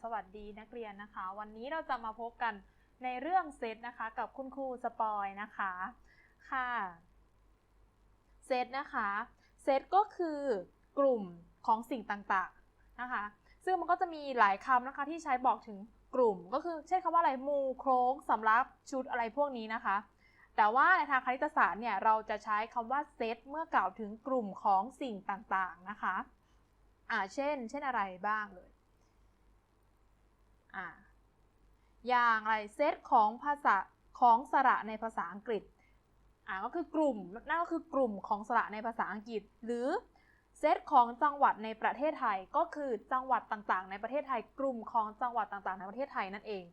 สวัสดีนักเรียนนะคะ วันนี้เราจะมาพบกันในเรื่องเซตนะคะ กับคุณครูสปอยนะคะค่ะเซตนะคะเซตก็คือกลุ่มของสิ่งต่างๆนะคะ ซึ่งมันก็จะมีหลายคำนะคะที่ใช้บอกถึงกลุ่ม ก็คือเช่นคำว่าอะไรมูโครงสำรับชุดอะไรพวกนี้นะคะ แต่ว่าในทางคณิตศาสตร์เนี่ยเราจะใช้คำว่าเซตเมื่อกล่าวถึงกลุ่มของสิ่งต่างๆนะคะอ่าเช่น เช่นอะไรบ้างเลย อ่าอย่างไรเซตของภาษาของสระในภาษาอังกฤษอ่าก็คือกลุ่มนั่นก็คือกลุ่มของสระในภาษาอังกฤษ หรือเซตของจังหวัดในประเทศไทยก็คือจังหวัดต่างๆ ในประเทศไทย กลุ่มของจังหวัดต่างๆ ในประเทศไทยนั่นเอง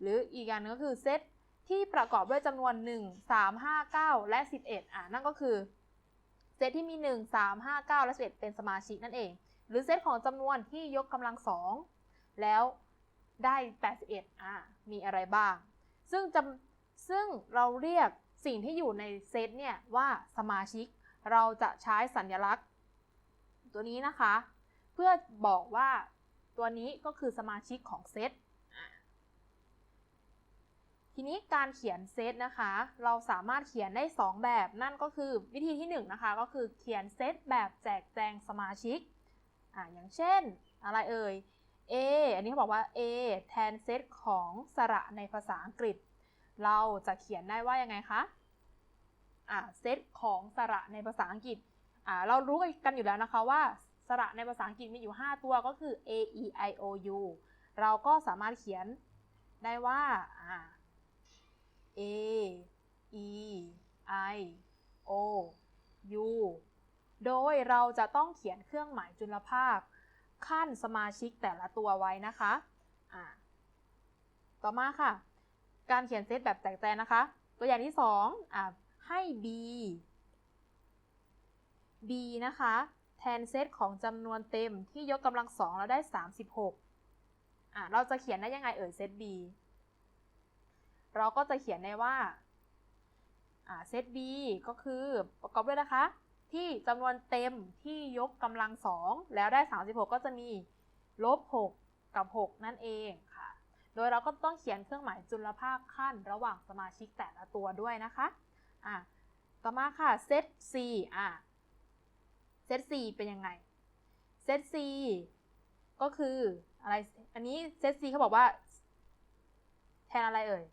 หรืออีกอย่างนึงก็คือเซตที่ประกอบด้วยจำนวน 1 3 5 9 และ 11อ่านั่นก็คือเซตที่มี 1 3 5 9 และ 11 เป็นสมาชิกนั่นเอง หรือเซตของจำนวนที่ยกกำลังสองแล้ว ได้ 81อ่ามีอะไรบ้าง ซึ่งจำซึ่งเราเรียกสิ่งที่อยู่ในเซตเนี่ยว่าสมาชิก เราจะใช้สัญลักษณ์ ตัวนี้นะคะ เพื่อบอกว่าตัวนี้ก็คือสมาชิกของเซตทีนี้การเขียนเซตนะคะ เราสามารถเขียนได้ 2 แบบ นั่นก็คือวิธีที่ 1นนะคะ ก็คือเขียนเซตแบบแจกแจงสมาชิกอ่าอย่างเช่น อะไรเอ่ย A อันนี้เขาบอกว่า A แทนเซตของสระในภาษาอังกฤษ เราจะเขียนได้ว่ายังไงคะอ่าเซตของสระในภาษาอังกฤษอ่าเรารู้กันอยู่แล้วนะคะว่าสระในภาษาอังกฤษมีอยู่ 5 ตัวก็คือ A E I O U เราก็สามารถเขียนได้ว่าอ่า A E I O U โดยเราจะต้องเขียนเครื่องหมายจุลภาค ขั้นสมาชิกแต่ละตัวไว้นะคะต่อมาค่ะ การเขียนเซตแบบแตกแตนนะคะ ตัวอย่างที่2อ่าให้ B B นะคะ แทนเซตของจำนวนเต็มที่ยกกำลังสองแล้วได้ 36อ่าเราจะเขียนได้ยังไงเอ่ยเซต B เราก็จะเขียนได้ว่าเซต B ก็คือประกอบด้วยนะคะ ที่จำนวนเต็มที่ยกกำลังสองแล้วได้ 36 ก็จะมีลบ 6 กับ 6 นั่นเองค่ะ โดยเราก็ต้องเขียนเครื่องหมายจุลภาคขั้นระหว่างสมาชิกแต่ละตัวด้วยนะคะอะต่อมาค่ะเซต C อะเซต C เป็นยังไงเซต C ก็คืออะไร อันนี้เซต C เขาบอกว่า แทนอะไรเอ่ย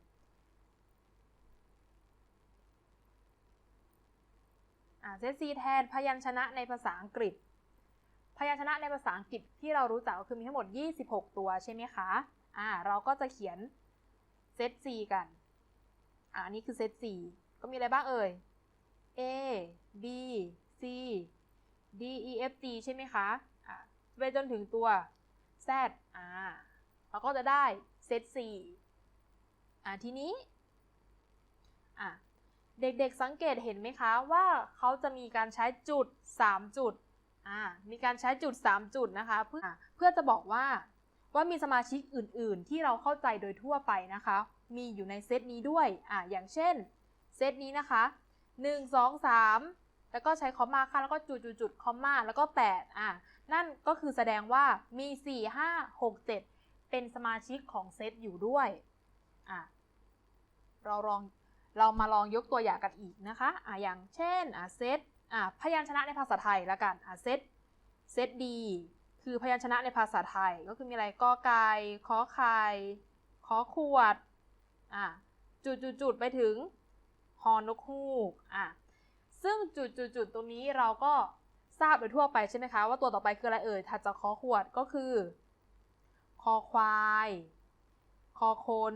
เซตซีแทนพยัญชนะในภาษาอังกฤษ พยัญชนะในภาษาอังกฤษที่เรารู้จักก็คือมีทั้งหมด 26 ตัวใช่ไหมคะอ่าเราก็จะเขียนเซตซีกันอ่านี่คือเซตซีก็มีอะไรบ้างเอ่ย A B C D E F G ใช่ไหมคะอ่าไปจนถึงตัว Z อ่าเราก็จะได้เซตซีอ่าทีนี้อ่า เด็กๆสังเกตเห็นไหมคะว่าเขาจะมีการใช้จุด 3 จุด มีการใช้จุด 3 จุดนะคะเพื่อเพื่อจะบอกว่าว่ามีสมาชิกอื่นๆ ที่เราเข้าใจโดยทั่วไปนะคะ มีอยู่ในเซตนี้ด้วยอ่าอย่างเช่นเซตนี้นะคะ 1 2 3 แล้วก็ใช้คอมมาค่ะแล้วก็จุดจุดจุดคอมมาแล้วก็8อ่านั่นก็คือแสดงว่ามี 4 5 6 7 เป็นสมาชิกของเซตอยู่ด้วยอ่าเราลอง เรามาลองยกตัวอย่างกันอีกนะคะอะอย่างเช่นอะเซตอะพยัญชนะในภาษาไทยละกันอะเซตเซตดีคือพยัญชนะในภาษาไทยก็คือมีอะไรกอไก่ขอไข่ขอขวดอะจุดจุดจุดไปถึงฮอนกฮูกอะซึ่งจุดจุดจุดตรงนี้เราก็ทราบโดยทั่วไปใช่ไหมคะ ว่าตัวต่อไปคืออะไรเอ่ยถัดจากขอขวดก็คือ คอควาย คอคน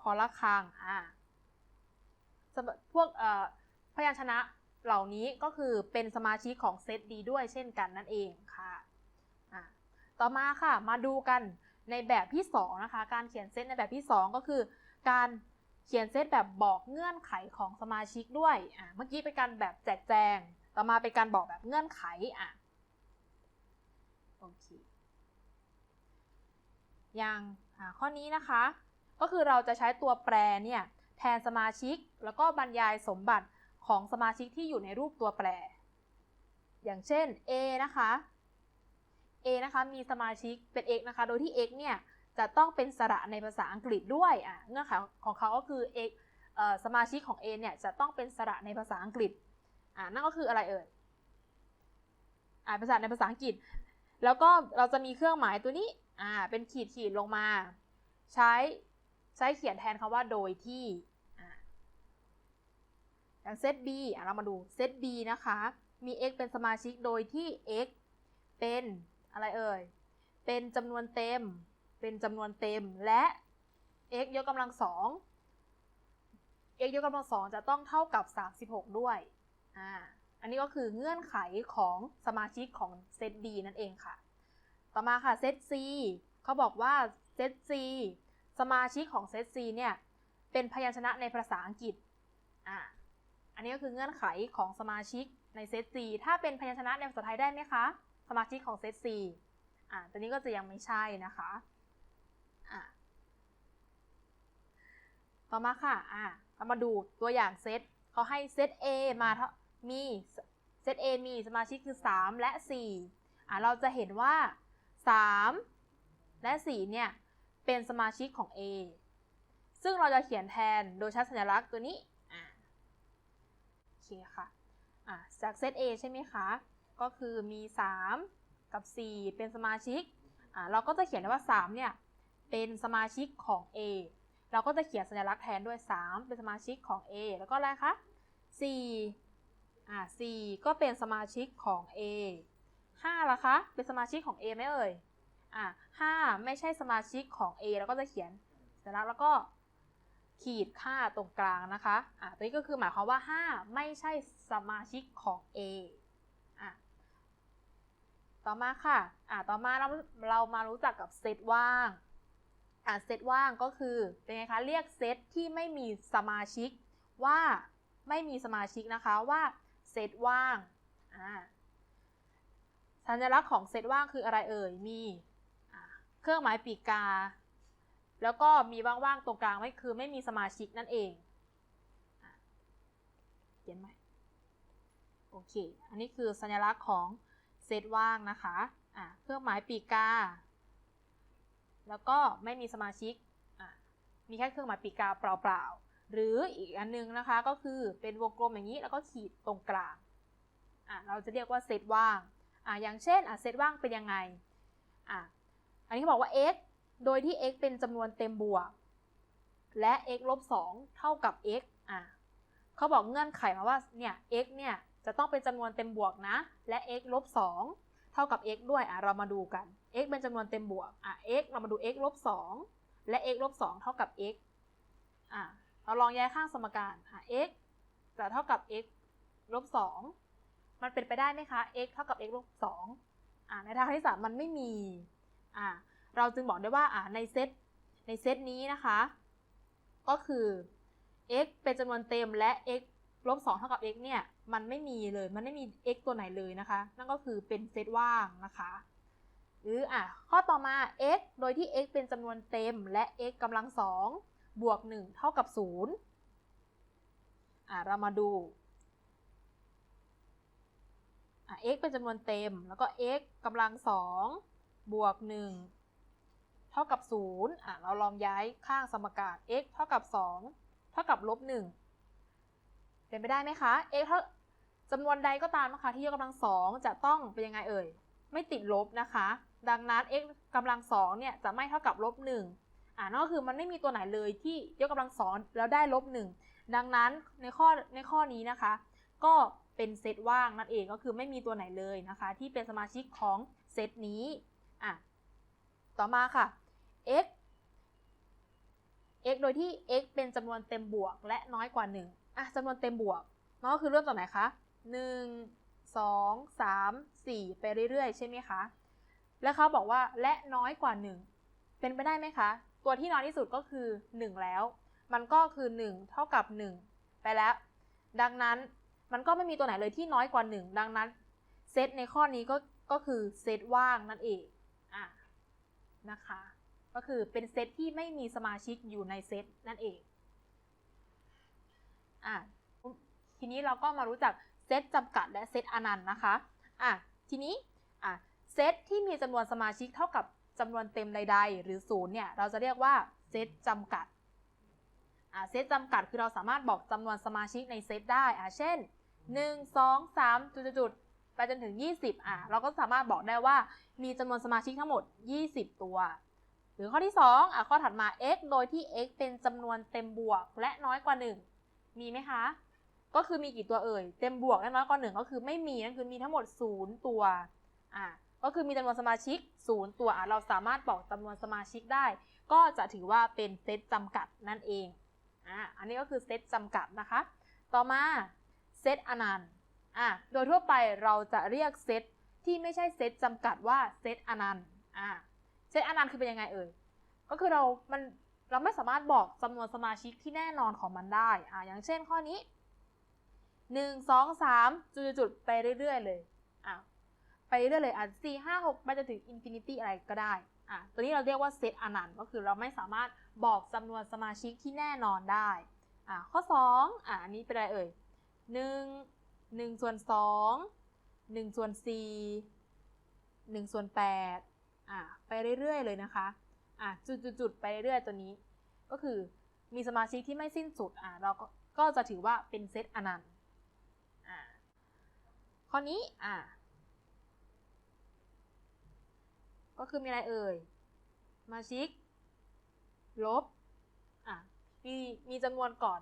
คอละคังอะ พวกพยัญชนะเหล่านี้ก็คือเป็นสมาชิกของเซตดีด้วยเช่นกันนั่นเองค่ะต่อมาค่ะมาดูกันในแบบที่2นะคะการเขียนเซตในแบบที่ 2 ก็คือ การเขียนเซตแบบบอกเงื่อนไขของสมาชิกด้วยอะเมื่อกี้เป็นการแบบแจกแจง ต่อมาเป็นการบอกแบบเงื่อนไขอะโอเคอย่างข้อนี้นะคะ ก็คือเราจะใช้ตัวแปรเนี่ย แทนสมาชิก แล้วก็บรรยายสมบัติของสมาชิกที่อยู่ในรูปตัวแปร อย่างเช่น A นะคะ A นะคะมีสมาชิกเป็น x นะคะ โดยที่ x เนี่ยจะต้องเป็นสระในภาษาอังกฤษด้วยอะเงื่อนไขของเขาก็คือ x สมาชิกของ A เนี่ยจะต้องเป็นสระในภาษาอังกฤษอ่านั่นก็คืออะไรเอ่ยอ่าภาษาในภาษาอังกฤษ แล้วก็เราจะมีเครื่องหมายตัวนี้อ่าเป็นขีดขีดลงมา ใช้ใช้เขียนแทนคำว่าโดยที่ อย่างเซต B อะเรามาดูเซต B นะคะ มี x เป็นสมาชิกโดยที่ x เป็นอะไรเอ่ย เป็นจำนวนเต็ม เป็นจำนวนเต็มและ x ยกกำลังสอง x ยกกำลังสองจะต้องเท่ากับ 36 ด้วย อ่า อันนี้ก็คือเงื่อนไขของสมาชิกของเซต B นั่นเองค่ะ ต่อมาค่ะเซต C เขาบอกว่าเซต C สมาชิกของเซต C เนี่ย เป็นพยัญชนะในภาษาอังกฤษ อ่า อันนี้ก็คือเงื่อนไขของสมาชิกในเซต C ถ้าเป็นพยัญชนะในภาษาไทยได้ไหมคะ สมาชิกของเซต C อ่าตัวนี้ก็จะยังไม่ใช่นะคะอ่าต่อมาค่ะอ่าเรามาดูตัวอย่างเซตเขาให้เซต A มาท่ามีเซต A มีสมาชิกคือ 3 และ 4อ่าเราจะเห็นว่า 3 และ 4 เนี่ย เป็นสมาชิกของ A ซึ่งเราจะเขียนแทนโดยใช้สัญลักษณ์ตัวนี้ เคค่ะอ่าจากเซต A ใช่ไหมคะ ก็คือมี 3 กับ 4 เป็นสมาชิกอ่าเราก็จะเขียนได้ว่า 3 เนี่ย เป็นสมาชิกของ A เราก็จะเขียนสัญลักษณ์แทนด้วย 3 เป็นสมาชิกของ A แล้วก็อะไรคะ4อ่า4ก็เป็นสมาชิกของ A 5ล่ะคะ เป็นสมาชิกของ A ไหมเอ่ยอ่า5ไม่ใช่สมาชิกของ A เราก็จะเขียนสัญลักษณ์แล้วก็ ขีดค่าตรงกลางนะคะอ่าตัวนี้ก็คือหมายความว่า 5 ไม่ใช่สมาชิกของ A อะต่อมาค่ะอ่าต่อมาเราเรามารู้จักกับเซตว่างอ่าเซตว่างก็คือเป็นไงคะเรียกเซตที่ไม่มีสมาชิกว่าไม่มีสมาชิกนะคะว่าเซตว่างอ่าสัญลักษณ์ของเซตว่างคืออะไรเอ่ยมีเครื่องหมายปีกกา แล้วก็มีว่างๆตรงกลางไม่คือไม่มีสมาชิกนั่นเองเขียนไหมโอเค อันนี้คือสัญลักษณ์ของเซตว่างนะคะะเครื่องหมายปีกกา แล้วก็ไม่มีสมาชิกมีแค่เครื่องหมายปีกกาเปล่าๆ หรืออีกอันนึงนะคะก็คือเป็นวงกลมอย่างนี้แล้วก็ขีดตรงกลางเราจะเรียกว่าเซตว่างอะอย่างเช่นอะเซตว่างเป็นยังไงอะอันนี้เขาบอกว่า x โดยที่ x เป็นจำนวนเต็มบวก และ x ลบ2เท่ากับ x อะเขาบอกเงื่อนไขมาว่า เนี่ย x เนี่ย จะต้องเป็นจำนวนเต็มบวกนะ และ x ลบ2เท่ากับ x ด้วย อะ เรามาดูกัน x เป็นจำนวนเต็มบวก อะ x เรามาดู x ลบ2และ x ลบ2เท่ากับ x อะ เราลองแย้ายข้างสมการ อะ x จะเท่ากับ x ลบ2มันเป็นไปได้ไหมคะ x เท่ากับ x ลบ2อ่าในทางคณิตศาสตร์มันไม่มี อ่า เราจึงบอกได้ว่าในเซตในเซตนี้นะคะ ก็คือ x เป็นจำนวนเต็มและ x ลบ2เท่ากับ x เนี่ย มันไม่มีเลย มันไม่มี x ตัวไหนเลยนะคะ นั่นก็คือเป็นเซตว่างนะคะ หรืออะ ข้อต่อมา x โดยที่ x เป็นจำนวนเต็มและ x กำลังสองบวก 1 เท่ากับ 0 อ่าเรามาดู อะ x เป็นจำนวนเต็ม แล้วก็ x กำลังสองบวก 1 เท่ากับ0อะเราลองย้ายข้างสมการ x เท่ากับ 2 เท่ากับลบ1เป็นไปได้ไหมคะ x เท่าจำนวนใดก็ตามนะคะที่ยกกำลังสองจะต้องเป็นยังไงเอ่ย ไม่ติดลบนะคะ ดังนั้น x กำลังสองเนี่ยจะไม่เท่ากับลบ1อ่านั่นก็คือมันไม่มีตัวไหนเลยที่ยกกำลังสองแล้วได้ลบ1ดังนั้นในข้อในข้อนี้นะคะ ก็เป็นเซตว่างนั่นเองก็คือไม่มีตัวไหนเลยนะคะ ที่เป็นสมาชิกของเซตนี้อะ ต่อมาค่ะ x x โดยที่ x เป็นจำนวนเต็มบวกและน้อยกว่า 1อะจำนวนเต็มบวกมันก็คือเริ่มจากไหนคะ 1 2 3 4 ไปเรื่อยๆ ใช่ไหมคะ แล้วเขาบอกว่าและน้อยกว่า 1 เป็นไปได้ไหมคะ ตัวที่น้อยที่สุดก็คือ 1 แล้ว มันก็คือ 1 เท่ากับ 1 ไปแล้ว ดังนั้นมันก็ไม่มีตัวไหนเลยที่น้อยกว่า 1 ดังนั้นเซตในข้อนี้ก็ก็คือเซตว่างนั่นเอง นะคะ ก็คือเป็นเซตที่ไม่มีสมาชิกอยู่ในเซตนั่นเองอะทีนี้เราก็มารู้จักเซตจำกัดและเซตอนันต์นะคะอะทีนี้อะเซตที่มีจำนวนสมาชิกเท่ากับจำนวนเต็มใด ๆ หรือศูนย์เนี่ยเราจะเรียกว่าเซตจำกัดอ่าเซตจำกัดคือเราสามารถบอกจำนวนสมาชิกในเซตได้อ่าเช่น 1 2 3จุดๆ ไปจนถึง 20อะเราก็สามารถบอกได้ว่ามีจำนวนสมาชิกทั้งหมด 20 ตัว หรือข้อที่ 2อะข้อถัดมา x โดยที่ x เป็นจำนวนเต็มบวกและน้อยกว่า 1 มีไหมคะ ก็คือมีกี่ตัวเอ่ย เต็มบวกและน้อยกว่า 1 ก็คือไม่มีนั่นคือมีทั้งหมด 0 ตัวอะก็คือมีจำนวนสมาชิก 0 ตัวอะเราสามารถบอกจำนวนสมาชิกได้ ก็จะถือว่าเป็นเซตจำกัดนั่นเองอะอันนี้ก็คือเซตจำกัดนะคะ ต่อมาเซตอนันต์ อะโดยทั่วไปเราจะเรียกเซตที่ไม่ใช่เซตจำกัดว่าเซตอนันต์อะเซตอนันต์คือเป็นยังไงเอ่ยก็คือเรา มัน เราไม่สามารถบอกจำนวนสมาชิกที่แน่นอนของมันได้ อะอย่างเช่นข้อนี้ 1 2 3 จุดๆไปเรื่อย ๆ เลย อะไปเรื่อยๆเลย อะ4 5 6ไปจนถึงอินฟินิตี้อะไรก็ได้ อะตัวนี้เราเรียกว่าเซตอนันต์ ก็คือเราไม่สามารถบอกจำนวนสมาชิกที่แน่นอนได้ อะข้อ 2 อะอันนี้เป็นอะไรเอ่ย 1 1ส่วน2 1ส่วน4 1ส่วน8อะไปเรื่อยๆ เลยนะคะอะจุดๆ ไปเรื่อยๆ ตัวนี้ ก็คือมีสมาชิกที่ไม่สิ้นสุดอะเราก็ก็จะถือว่าเป็นเซตอนันต์อะข้อนี้อะก็คือมีอะไรเอ่ยสมาชิก ลบอะมีมีจำนวนก่อน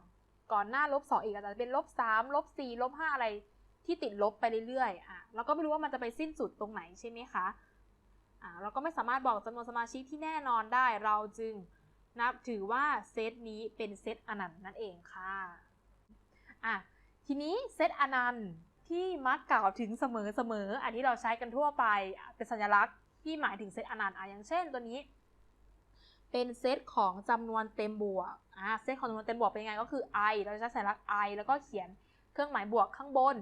ก่อนหน้าลบสองอีกอาจจะเป็นลบสามลบสี่ลบห้าอะไรที่ติดลบไปเรื่อยๆอะเราก็ไม่รู้ว่ามันจะไปสิ้นสุดตรงไหนใช่ไหมคะอะเราก็ไม่สามารถบอกจำนวนสมาชิกที่แน่นอนได้เราจึงนับถือว่าเซตนี้เป็นเซตอนันต์นั่นเองค่ะอะทีนี้เซตอนันต์ที่มักกล่าวถึงเสมอเสมออันที่เราใช้กันทั่วไปเป็นสัญลักษณ์ที่หมายถึงเซตอนันต์อะอย่างเช่นตัวนี้ เป็นเซตของจำนวนเต็มบวกอ่าเซตของจำนวนเต็มบวกเป็นยังไงก็คือ i เราจะใช้สัญลักษณ์ i แล้วก็เขียนเครื่องหมายบวกข้างบน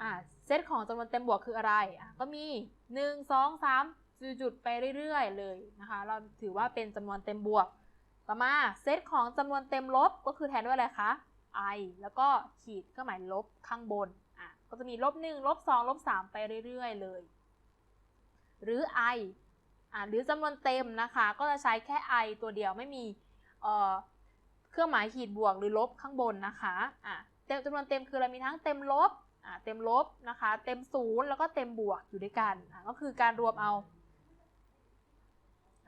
อ่าเซตของจำนวนเต็มบวกคืออะไรอ่าก็มี 1 2 3จุดจุดๆไปเรื่อยๆเลยนะคะ เราถือว่าเป็นจำนวนเต็มบวก ต่อมาเซตของจำนวนเต็มลบก็คือแทนด้วยอะไรคะ i แล้วก็ขีดเครื่องหมายลบข้างบนอะก็จะมีลบ1ลบ2ลบ3ไปเรื่อยๆเลย หรือ i หรือจำนวนเต็มนะคะ ก็จะใช้แค่ i ตัวเดียวไม่มีเเครื่องหมายขีดบวกหรือลบข้างบนนะคะเต็มจำนวนเต็มคือเรามีทั้งเต็มลบเต็มลบนะคะ เต็มศูนย์แล้วก็เต็มบวกอยู่ด้วยกัน ก็คือการรวมเอา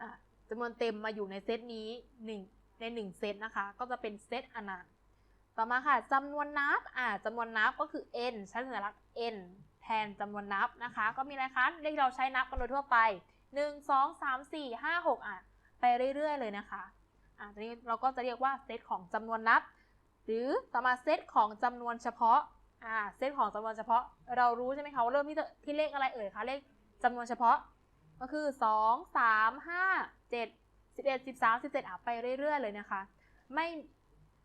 อ่าจำนวนเต็มมาอยู่ในเซตนี้ 1 ใน 1 เซตนะคะ ก็จะเป็นเซตอนันต์ต่อมาค่ะจำนวนนับอ่าจำนวนนับก็คือ n ใช้สัญลักษณ์ n แทนจำนวนนับนะคะ ก็มีอะไรคะเลขเราใช้นับกันโดยทั่วไป 1 2 3 4 5 6อะไปเรื่อย ๆ เลยนะคะอะนี้เราก็จะเรียกว่าเซตของจำนวนนับ หรือต่อมาเซตของจำนวนเฉพาะอ่าเซตของจำนวนเฉพาะเรารู้ใช่ไหมคะว่าเริ่มที่ที่เลขอะไรเอ่ยคะเลขจำนวนเฉพาะก็คือ 2 3 5 7 11 13 17อะไปเรื่อย ๆ เลยนะคะ ไม่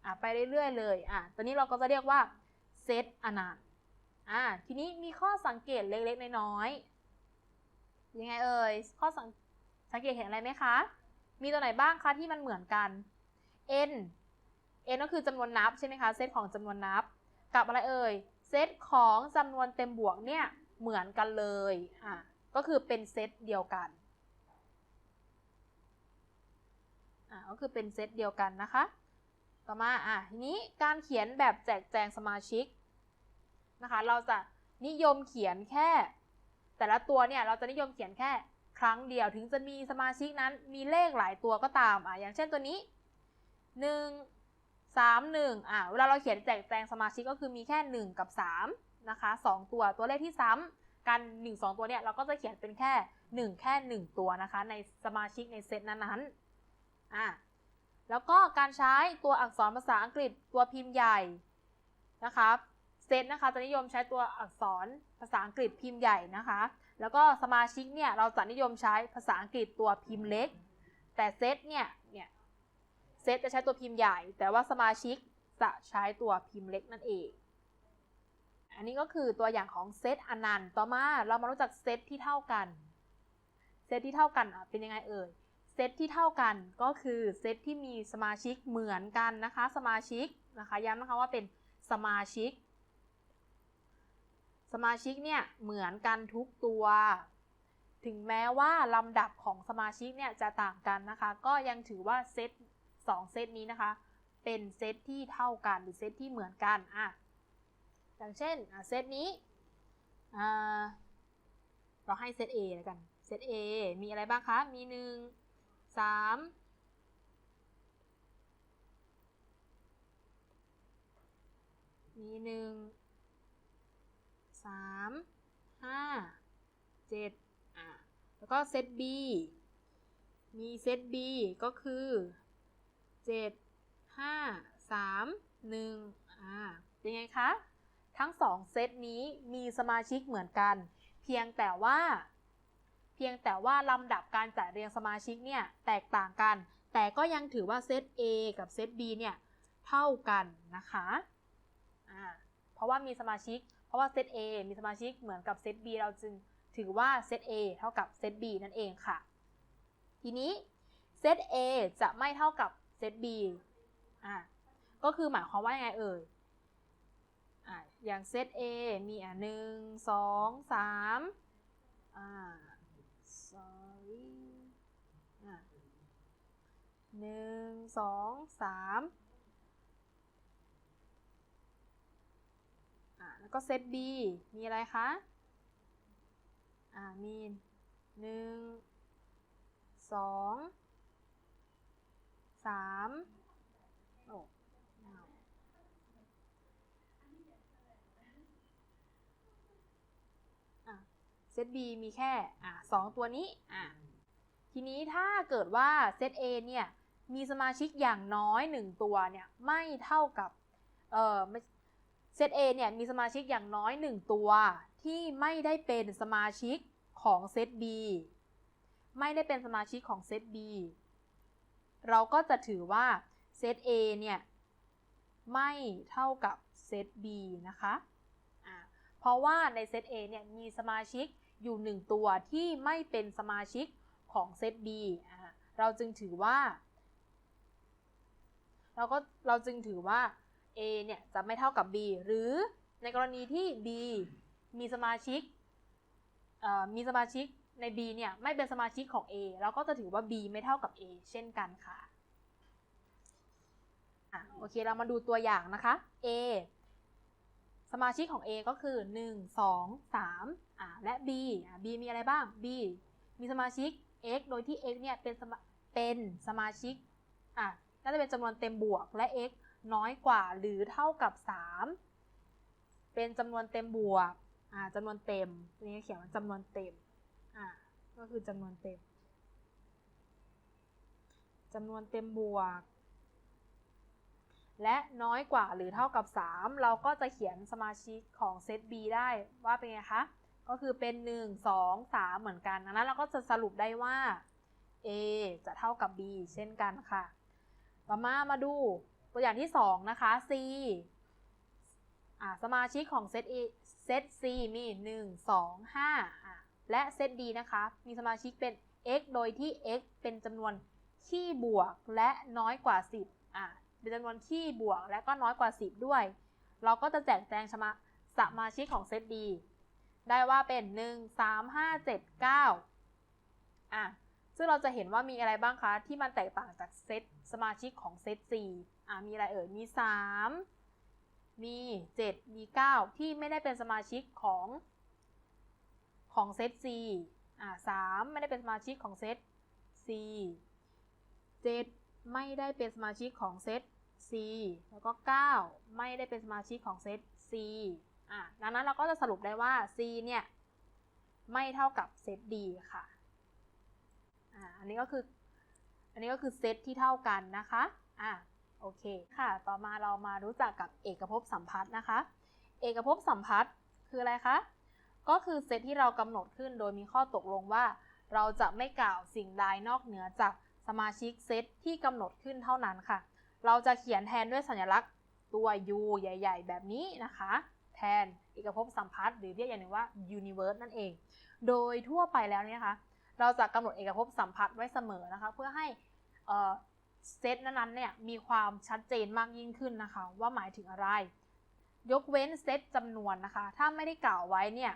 อะไปเรื่อย ๆ เลยอะตอนนี้เราก็จะเรียกว่าเซตอนันต์อะทีนี้มีข้อสังเกตเล็ก ๆ น้อย ยังไงเอ่ยข้อสังสังเกตเห็นอะไรไหมคะ มีตัวไหนบ้างคะที่มันเหมือนกัน n n ก็คือจำนวนนับใช่ไหมคะเซตของจำนวนนับ กับอะไรเอ่ยเซตของจำนวนเต็มบวกเนี่ยเหมือนกันเลยอะก็คือเป็นเซตเดียวกันอะก็คือเป็นเซตเดียวกันนะคะ ต่อมาอะทีนี้การเขียนแบบแจกแจงสมาชิกนะคะ เราจะนิยมเขียนแค่ แต่ละตัวเนี่ยเราจะนิยมเขียนแค่ครั้งเดียวถึงจะมีสมาชิกนั้นมีเลขหลายตัวก็ตามอะอย่างเช่นตัวนี้ 1 3 1อะเวลาเราเขียนแจกแจงสมาชิกก็คือมีแค่ 1 กับ3นะคะ2ตัวตัวเลขที่ซ้ำกัน 1 2 ตัวเนี่ยเราก็จะเขียนเป็นแค่ 1 แค่ 1 ตัวนะคะ ในสมาชิกในเซตนั้นๆอะแล้วก็การใช้ตัวอักษรภาษาอังกฤษตัวพิมพ์ใหญ่นะคะเซ ตนะคะจะนิยมใช้ตัวอักษรภาษาอังกฤษพิมพ์ใหญ่นะคะ แล้วก็สมาชิกเนี่ยเราจะนิยมใช้ภาษาอังกฤษตัวพิมพ์เล็ก แต่เซตเนี่ยเนี่ยเซตจะใช้ตัวพิมพ์ใหญ่ แต่ว่าสมาชิกจะใช้ตัวพิมพ์เล็กนั่นเอง อันนี้ก็คือตัวอย่างของเซตอนันต์ต่อมาเรามารู้จักเซตที่เท่ากันเซตที่เท่ากันเป็นยังไงเอ่ยเซตที่เท่ากันก็คือเซตที่มีสมาชิกเหมือนกันนะคะ สมาชิกนะคะย้ำนะคะว่าเป็นสมาชิก สมาชิกเนี่ยเหมือนกันทุกตัว ถึงแม้ว่าลำดับของสมาชิกเนี่ยจะต่างกันนะคะ ก็ยังถือว่าเซต2เซตนี้นะคะ เป็นเซตที่เท่ากันหรือเซตที่เหมือนกันอะอย่างเช่นเซตนี้เราให้เซต A แล้วกัน เซต A มีอะไรบ้างคะ มี 1 3 มีหนึ่ง สามห้าเจ็ดอะแล้วก็เซต B มีเซต B ก็คือเจ็ดห้าสามหนึ่งอ่าเป็นไงคะ ทั้งสองเซตนี้มีสมาชิกเหมือนกัน เพียงแต่ว่า เพียงแต่ว่าลำดับการจัดเรียงสมาชิกเนี่ยแตกต่างกัน แต่ก็ยังถือว่าเซต A กับเซต B เนี่ยเท่ากันนะคะอ่าเพราะว่ามีสมาชิก ราะว่าเซต A มีสมาชิกเหมือนกับเซต B เราจึงถือว่าเซต A เท่ากับเซต B นั่นเองค่ะ ทีนี้เซต A จะไม่เท่ากับเซต B อ่าก็คือหมายความว่ายังไงเอ่ยอ่าอย่างเซต A มีอะหนึ่งสองสามอ่า sorry อะหนึ่งสองสามอ่าแล้ว ก็เซต B มีอะไรคะ อ่า มีหนึ่งสองสามโอ้เอาเซต B มีแค่อะสองตัวนี้อะทีนี้ถ้าเกิดว่าเซต A เนี่ย มีสมาชิกอย่างน้อย 1 ตัวเนี่ย ไม่เท่ากับ เอ่อ เซต A เนี่ยมีสมาชิกอย่างน้อย 1 ตัว ที่ไม่ได้เป็นสมาชิกของเซต B ไม่ได้เป็นสมาชิกของเซต B เราก็จะถือว่าเซต A เนี่ยไม่เท่ากับเซต B นะคะะเพราะว่าในเซต A เนี่ยมีสมาชิกอยู่ 1 ตัวที่ไม่เป็นสมาชิกของเซต B เราจึงถือว่า เราก็เราจึงถือว่า A เนี่ยจะไม่เท่ากับ B หรือในกรณีที่ B มีสมาชิกมีสมาชิกใน B เนี่ยไม่เป็นสมาชิกของ A เราก็จะถือว่า B ไม่เท่ากับ A เช่นกันค่ะอะโอเคเรามาดูตัวอย่างนะคะ A สมาชิกของ A ก็คือ 1 2 3อะและ B อะ B มีอะไรบ้าง B มีสมาชิก x โดยที่ x เนี่ยเป็นสมาเป็นสมาชิกอะน่าจะเป็นจำนวนเต็มบวกและ x น้อยกว่าหรือเท่ากับ 3 เป็นจำนวนเต็มบวกอ่าจำนวนเต็มนี่เขียนว่าจำนวนเต็มก็คือจำนวนเต็มจำนวนเต็มบวก และน้อยกว่าหรือเท่ากับ 3 เราก็จะเขียนสมาชิกของเซต B ได้ว่าเป็นไงคะ ก็คือเป็น 1 2 3 เหมือนกันดังนั้นเราก็จะสรุปได้ว่า A จะเท่ากับ B เช่นกันค่ะ ต่อมามาดู ตัวอย่างที่ 2 นะคะ C สมาชิกของเซตเซต C มี 1 2 5อ่าและเซต D นะคะ มีสมาชิกเป็น x โดยที่ x เป็นจำนวนที่บวกและน้อยกว่า 10อ่าเป็นจำนวนที่บวกและก็น้อยกว่า 10 ด้วย เราก็จะแจกแจงสมาสมาชิกของเซต D ได้ว่าเป็น 1 3 5 7 9อะซึ่งเราจะเห็นว่ามีอะไรบ้างคะ ที่มันแตกต่างจากเซตสมาชิกของเซต C อะมีอะไรเอ่ย มี 3 มี 7 มี 9 ที่ไม่ได้เป็นสมาชิกของของเซต C อะ3ไม่ได้เป็นสมาชิกของเซต C 7 ไม่ได้เป็นสมาชิกของเซต C แล้วก็ 9 ไม่ได้เป็นสมาชิกของเซต C อะดังนั้นเราก็จะสรุปได้ว่า C เนี่ย ไม่เท่ากับเซต D ค่ะ อ่าอันนี้ก็คือ อันนี้ก็คือเซตที่เท่ากันนะคะ อะ โอเคค่ะ ต่อมาเรามารู้จักกับเอกภพสัมพัทธ์นะคะ เอกภพสัมพัทธ์คืออะไรคะ ก็คือเซตที่เรากำหนดขึ้นโดยมีข้อตกลงว่า เราจะไม่กล่าวสิ่งใดนอกเหนือจากสมาชิกเซตที่กำหนดขึ้นเท่านั้นค่ะ เราจะเขียนแทนด้วยสัญลักษณ์ตัว U ใหญ่ ๆ แบบนี้นะคะ แทนเอกภพสัมพัทธ์หรือเรียกอย่างหนึ่งว่า universe นั่นเอง โดยทั่วไปแล้วเนี่ยคะเราจะกำหนดเอกภพสัมพัทธ์ไว้เสมอนะคะ เพื่อให้ เซตนั้นๆเนี่ยมีความชัดเจนมากยิ่งขึ้นนะคะ ว่าหมายถึงอะไร ยกเว้นเซตจำนวนนะคะ ถ้าไม่ได้กล่าวไว้เนี่ย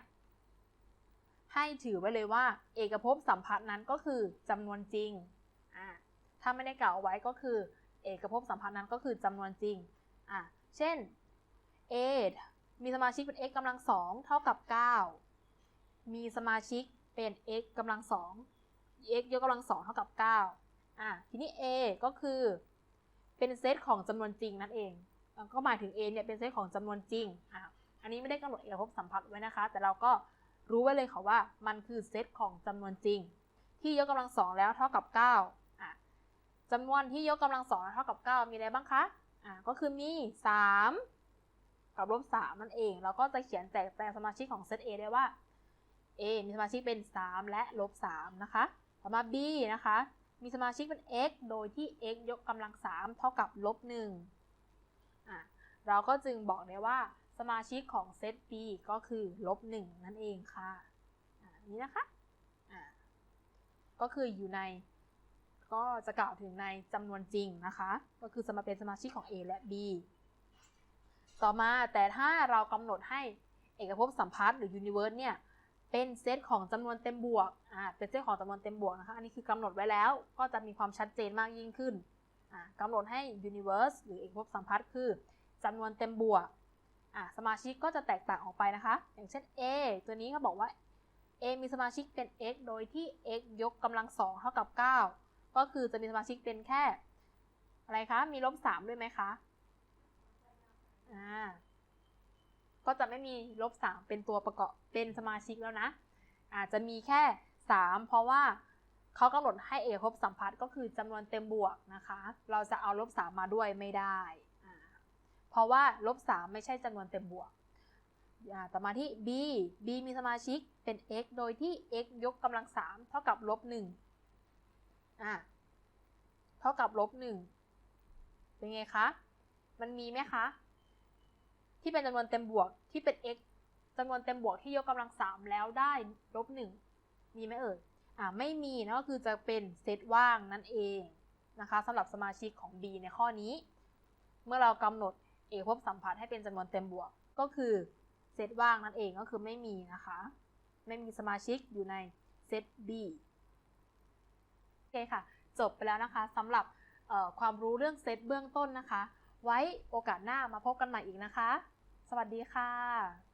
ให้ถือไว้เลยว่า เอกภพสัมพัทธ์นั้นก็คือจำนวนจริงอ่าถ้าไม่ได้กล่าวไว้ก็คือ เอกภพสัมพัทธ์นั้นก็คือจำนวนจริงอ่าเช่น a มีสมาชิกเป็น x กำลังสองเท่ากับ 9 มีสมาชิกเป็น x กำลังสอง x ยกกำลังสองเท่ากับ 9 อะทีนี้ a ก็คือเป็นเซตของจำนวนจริงนั่นเอง ก็หมายถึง a เนี่ยเป็นเซตของจำนวนจริงอะอันนี้ไม่ได้กำหนดเอกภพสัมพัทธ์ไว้นะคะ แต่เราก็รู้ไว้เลยค่ะว่ามันคือเซตของจำนวนจริง ที่ยกกำลังสองแล้วเท่ากับ9อะจำนวนที่ยกกำลังสองแล้วเท่ากับ 9 มีอะไรบ้างคะอะก็คือมี 3 กับลบ3นั่นเอง เราก็จะเขียนแจกแต่สมาชิกของเซต A ได้ว่า A มีสมาชิกเป็น 3 และลบ3นะคะ ต่อมา B นะคะ มีสมาชิกเป็น x โดยที่ x ยกกำลัง3เท่ากับลบ1อะเราก็จึงบอกได้ว่าสมาชิกของเซต B ก็คือลบ1นั่นเองค่ะอะนี้นะคะอะก็คืออยู่ในก็จะกล่าวถึงในจำนวนจริงนะคะ ก็คือสมาเป็นสมาชิกของ A และ B ต่อมาแต่ถ้าเรากำหนดให้เอกภพสัมพัทธ์หรือ universe เนี่ย เป็นเซตของจำนวนเต็มบวกอ่าเป็นเซตของจำนวนเต็มบวกนะคะ อันนี้คือกำหนดไว้แล้ว ก็จะมีความชัดเจนมากยิ่งขึ้นอ่ากำหนดให้ universe หรือเอกภพสัมพัทธ์คือจำนวนเต็มบวกอ่าสมาชิกก็จะแตกต่างออกไปนะคะ อย่างเช่น A ตัวนี้เขาบอกว่า A มีสมาชิกเป็น x โดยที่ x ยกกำลังสองเท่ากับ 9 ก็คือจะมีสมาชิกเป็นแค่ อะไรคะ มีลบ3ด้วยไหมคะ อ่า ก็จะไม่มีลบ 3 เป็นตัวประกอบเป็นสมาชิกแล้วนะ อาจจะมีแค่ 3 เพราะว่าเขากำหนดให้เอกภพสัมพัทธ์ก็คือจำนวนเต็มบวกนะคะ เราจะเอาลบ 3 มาด้วยไม่ได้ เพราะว่าลบ 3 ไม่ใช่จำนวนเต็มบวกอ่าต่อมาที่ b b มีสมาชิกเป็น x โดยที่ x ยกกำลัง 3 เท่ากับลบ1อ่าเท่ากับลบ1เป็นไงคะ มันมีไหมคะ ที่เป็นจำนวนเต็มบวกที่เป็น x จำนวนเต็มบวกที่ยกกำลัง 3 แล้วได้ลบ1มีไหมเอ่ยอ่าไม่มีนะก็คือจะเป็นเซตว่างนั่นเองนะคะสำหรับสมาชิกของ B ในข้อนี้ เมื่อเรากำหนดเอกภพสัมพัทธ์ให้เป็นจำนวนเต็มบวกก็คือเซตว่างนั่นเองก็คือไม่มีนะคะ ไม่มีสมาชิกอยู่ในเซต B โอเคค่ะ จบไปแล้วนะคะสำหรับความรู้เรื่องเซตเบื้องต้นนะคะ ไว้โอกาสหน้ามาพบกันใหม่อีกนะคะ สวัสดีค่ะ